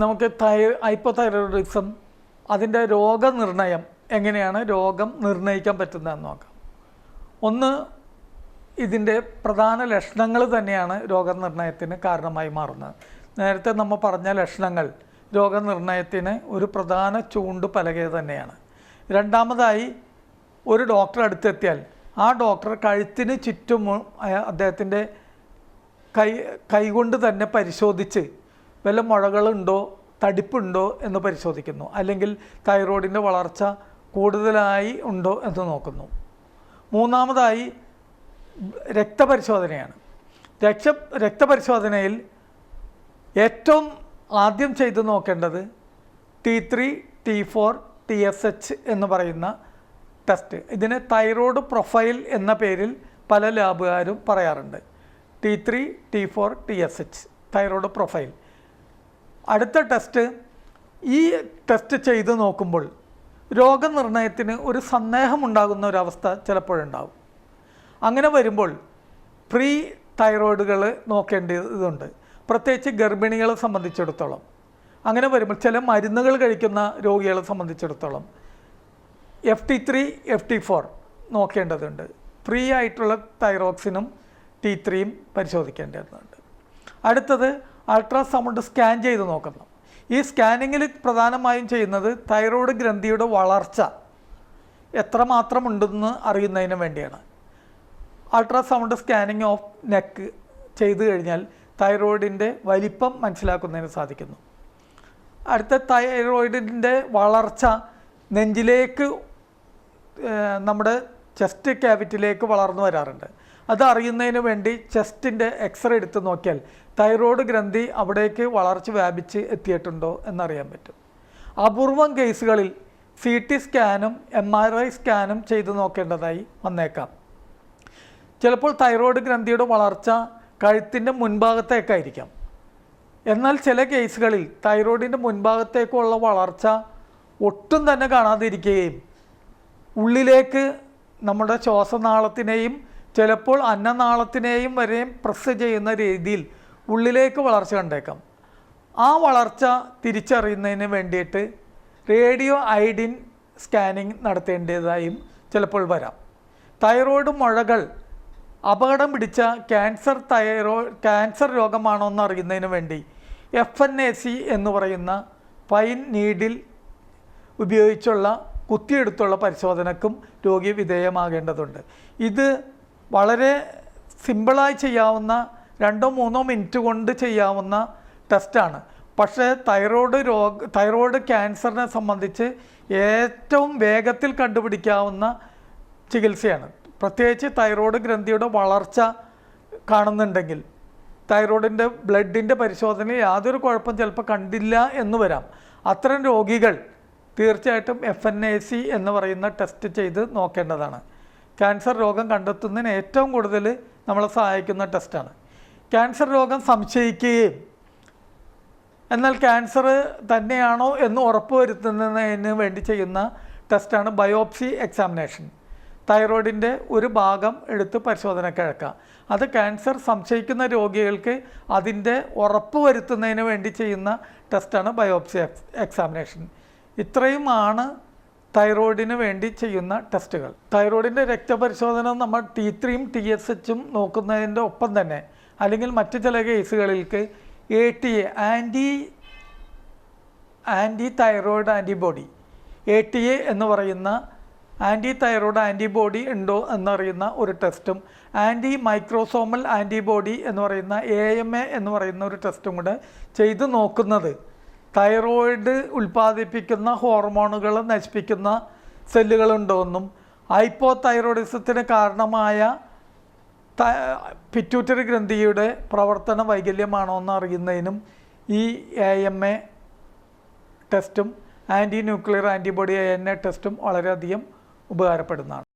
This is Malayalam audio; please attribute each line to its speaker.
Speaker 1: നമുക്ക് തൈ ഹൈപ്പോതൈറോയിഡിസം അതിന്റെ രോഗനിർണയം എങ്ങനെയാണ് രോഗം നിർണയിക്കാൻ പറ്റുന്നതെന്ന് നോക്കാം. ഒന്ന് ഇതിന്റെ പ്രധാന ലക്ഷണങ്ങൾ തന്നെയാണ് രോഗനിർണയത്തിന് കാരണമായി മാറുന്നത്. നേരത്തെ നമ്മൾ പറഞ്ഞ ലക്ഷണങ്ങൾ രോഗനിർണയത്തിന് ഒരു പ്രധാന ചൂണ്ട് പലക തന്നെയാണ്. രണ്ടാമതായി ഒരു ഡോക്ടർ അടുത്തെത്തിയാൽ ആ ഡോക്ടർ കഴുത്തിന് ചുറ്റും അദ്ദേഹത്തിന്റെ കൈ കൈകൊണ്ട് തന്നെ പരിശോധിച്ച് വല്ല മുഴകളുണ്ടോ തടിപ്പുണ്ടോ എന്ന് പരിശോധിക്കുന്നു. അല്ലെങ്കിൽ തൈറോയിഡിന്റെ വളർച്ച കൂടുതലായി ഉണ്ടോ എന്ന് നോക്കുന്നു. മൂന്നാമതായി രക്തപരിശോധനയാണ്. രക്ഷ രക്തപരിശോധനയിൽ ഏറ്റവും ആദ്യം ചെയ്ത് നോക്കേണ്ടത് T three T four T S H എന്ന് പറയുന്ന ടെസ്റ്റ്. ഇതിന് തൈറോയ്ഡ് പ്രൊഫൈൽ എന്ന പേരിൽ പല ലാബുകാരും പറയാറുണ്ട്. T three T four T S H thyroid profile. അടുത്ത ടെസ്റ്റ് ഈ ടെസ്റ്റ് ചെയ്ത് നോക്കുമ്പോൾ രോഗനിർണയത്തിന് ഒരു സന്ദേഹമുണ്ടാകുന്ന ഒരവസ്ഥ ചിലപ്പോഴുണ്ടാവും. അങ്ങനെ വരുമ്പോൾ പ്രീ തൈറോയിഡുകൾ നോക്കേണ്ടതുണ്ട്. പ്രത്യേകിച്ച് ഗർഭിണികളെ സംബന്ധിച്ചിടത്തോളം. അങ്ങനെ വരുമ്പോൾ ചില മരുന്നുകൾ കഴിക്കുന്ന രോഗികളെ സംബന്ധിച്ചിടത്തോളം F T three F T four നോക്കേണ്ടതുണ്ട്. ഫ്രീ ആയിട്ടുള്ള തൈറോക്സിനും ടി ത്രീയും പരിശോധിക്കേണ്ടതുണ്ട്. അടുത്തത് അൾട്രാസൗണ്ട് സ്കാൻ ചെയ്ത് നോക്കുന്നു. ഈ സ്കാനിങ്ങിൽ പ്രധാനമായും ചെയ്യുന്നത് തൈറോയ്ഡ് ഗ്രന്ഥിയുടെ വളർച്ച എത്രമാത്രം ഉണ്ടെന്ന് അറിയുന്നതിന് വേണ്ടിയാണ്. അൾട്രാസൗണ്ട് സ്കാനിങ് ഓഫ് നെക്ക് ചെയ്തു കഴിഞ്ഞാൽ തൈറോയിഡിന്റെ വലിപ്പം മനസ്സിലാക്കുന്നതിന് സാധിക്കുന്നു. അടുത്ത തൈറോയിഡിന്റെ വളർച്ച നെഞ്ചിലേക്ക് നമ്മുടെ ചെസ്റ്റ് ക്യാപിറ്റിലേക്ക് വളർന്നു വരാറുണ്ട്. അത് അറിയുന്നതിന് വേണ്ടി ചെസ്റ്റിന്റെ എക്സ്റേ എടുത്ത് നോക്കിയാൽ തൈറോയ്ഡ് ഗ്രന്ഥി അവിടേക്ക് വളർച്ച വ്യാപിച്ച് എത്തിയിട്ടുണ്ടോ എന്നറിയാൻ പറ്റും. അപൂർവം കേസുകളിൽ സി ടി സ്കാനും എം ആർ ഐ സ്കാനും ചെയ്ത് നോക്കേണ്ടതായി വന്നേക്കാം. ചിലപ്പോൾ തൈറോയ്ഡ് ഗ്രന്ഥിയുടെ വളർച്ച കഴുത്തിന്റെ മുൻഭാഗത്തേക്കായിരിക്കാം. എന്നാൽ ചില കേസുകളിൽ തൈറോയിഡിന്റെ മുൻഭാഗത്തേക്കുള്ള വളർച്ച ഒട്ടും തന്നെ കാണാതിരിക്കുകയും ഉള്ളിലേക്ക് നമ്മുടെ ശ്വാസനാളത്തിനെയും ചിലപ്പോൾ അന്നനാളത്തിനെയും വരെയും പ്രസ് ചെയ്യുന്ന രീതിയിൽ ഉള്ളിലേക്ക് വളർച്ച കണ്ടേക്കാം. ആ വളർച്ച തിരിച്ചറിയുന്നതിന് വേണ്ടിയിട്ട് റേഡിയോ ഐഡിൻ സ്കാനിങ് നടത്തേണ്ടതായും ചിലപ്പോൾ വരാം. തൈറോയ്ഡ് മുഴകൾ അപകടം പിടിച്ച ക്യാൻസർ തൈറോ ക്യാൻസർ രോഗമാണോ എന്ന് അറിയുന്നതിന് വേണ്ടി എഫ് എൻ എ സി എന്ന് പറയുന്ന പൈൻ നീഡിൽ ഉപയോഗിച്ചുള്ള കുത്തിയെടുത്തുള്ള പരിശോധനക്കും രോഗി വിധേയമാകേണ്ടതുണ്ട്. ഇത് വളരെ സിമ്പിളായി ചെയ്യാവുന്ന രണ്ടോ മൂന്നോ മിനിറ്റ് കൊണ്ട് ചെയ്യാവുന്ന ടെസ്റ്റാണ്. പക്ഷേ തൈറോയ്ഡ് രോഗ തൈറോയ്ഡ് ക്യാൻസറിനെ സംബന്ധിച്ച് ഏറ്റവും വേഗത്തിൽ കണ്ടുപിടിക്കാവുന്ന ചികിത്സയാണ്. പ്രത്യേകിച്ച് തൈറോയ്ഡ് ഗ്രന്ഥിയുടെ വളർച്ച കാണുന്നുണ്ടെങ്കിൽ തൈറോയിഡിന്റെ ബ്ലഡിന്റെ പരിശോധനയിൽ യാതൊരു കുഴപ്പം ചിലപ്പോൾ കണ്ടില്ല എന്ന് വരാം. അത്തരം രോഗികൾ തീർച്ചയായിട്ടും എഫ് എൻ എ സി എന്ന് പറയുന്ന ടെസ്റ്റ് ചെയ്ത് നോക്കേണ്ടതാണ്. ക്യാൻസർ രോഗം കണ്ടെത്തുന്നതിന് ഏറ്റവും കൂടുതൽ നമ്മളെ സഹായിക്കുന്ന ടെസ്റ്റാണ്. ക്യാൻസർ രോഗം സംശയിക്കുകയും എന്നാൽ ക്യാൻസർ തന്നെയാണോ എന്ന് ഉറപ്പുവരുത്തുന്നതിന് വേണ്ടി ചെയ്യുന്ന ടെസ്റ്റാണ് ബയോപ്സി എക്സാമിനേഷൻ. തൈറോയിഡിന്റെ ഒരു ഭാഗം എടുത്ത് പരിശോധന കിഴക്കാം അത് ക്യാൻസർ സംശയിക്കുന്ന രോഗികൾക്ക് അതിന്റെ ഉറപ്പ് വരുത്തുന്നതിന് വേണ്ടി ചെയ്യുന്ന ടെസ്റ്റാണ് ബയോപ്സി എക്സ് എക്സാമിനേഷൻ. ഇത്രയുമാണ് തൈറോയിഡിന് വേണ്ടി ചെയ്യുന്ന ടെസ്റ്റുകൾ. തൈറോയിഡിന്റെ രക്തപരിശോധന നമ്മൾ ടി ത്രീയും ടി എസ് എച്ചും നോക്കുന്നതിന്റെ ഒപ്പം തന്നെ അല്ലെങ്കിൽ മറ്റ് ചില കേസുകളിലേക്ക് A T A anti anti thyroid antibody A T A എന്ന് പറയുന്ന ആന്റി തൈറോയിഡ് ആന്റിബോഡി ഉണ്ടോ എന്നറിയുന്ന ഒരു ടെസ്റ്റും ആന്റി മൈക്രോസോമൽ ആന്റിബോഡി എന്ന് പറയുന്ന എ എം എ എന്ന് പറയുന്ന ഒരു ടെസ്റ്റും കൂടെ ചെയ്ത് നോക്കുന്നത്. തൈറോയിഡ് ഉൽപ്പാദിപ്പിക്കുന്ന ഹോർമോണുകൾ നശിപ്പിക്കുന്ന സെല്ലുകളുണ്ടോയെന്നും ഹൈപ്പോ തൈറോയിഡിസത്തിന് കാരണമായ പിറ്റ്യൂട്ടറി ഗ്രന്ഥിയുടെ പ്രവർത്തന വൈകല്യമാണോ എന്ന് അറിയുന്നതിനും ഈ എ എം എ ടെസ്റ്റും anti nuclear antibody A N A ടെസ്റ്റും വളരെയധികം ഉപകാരപ്പെടുന്നതാണ്.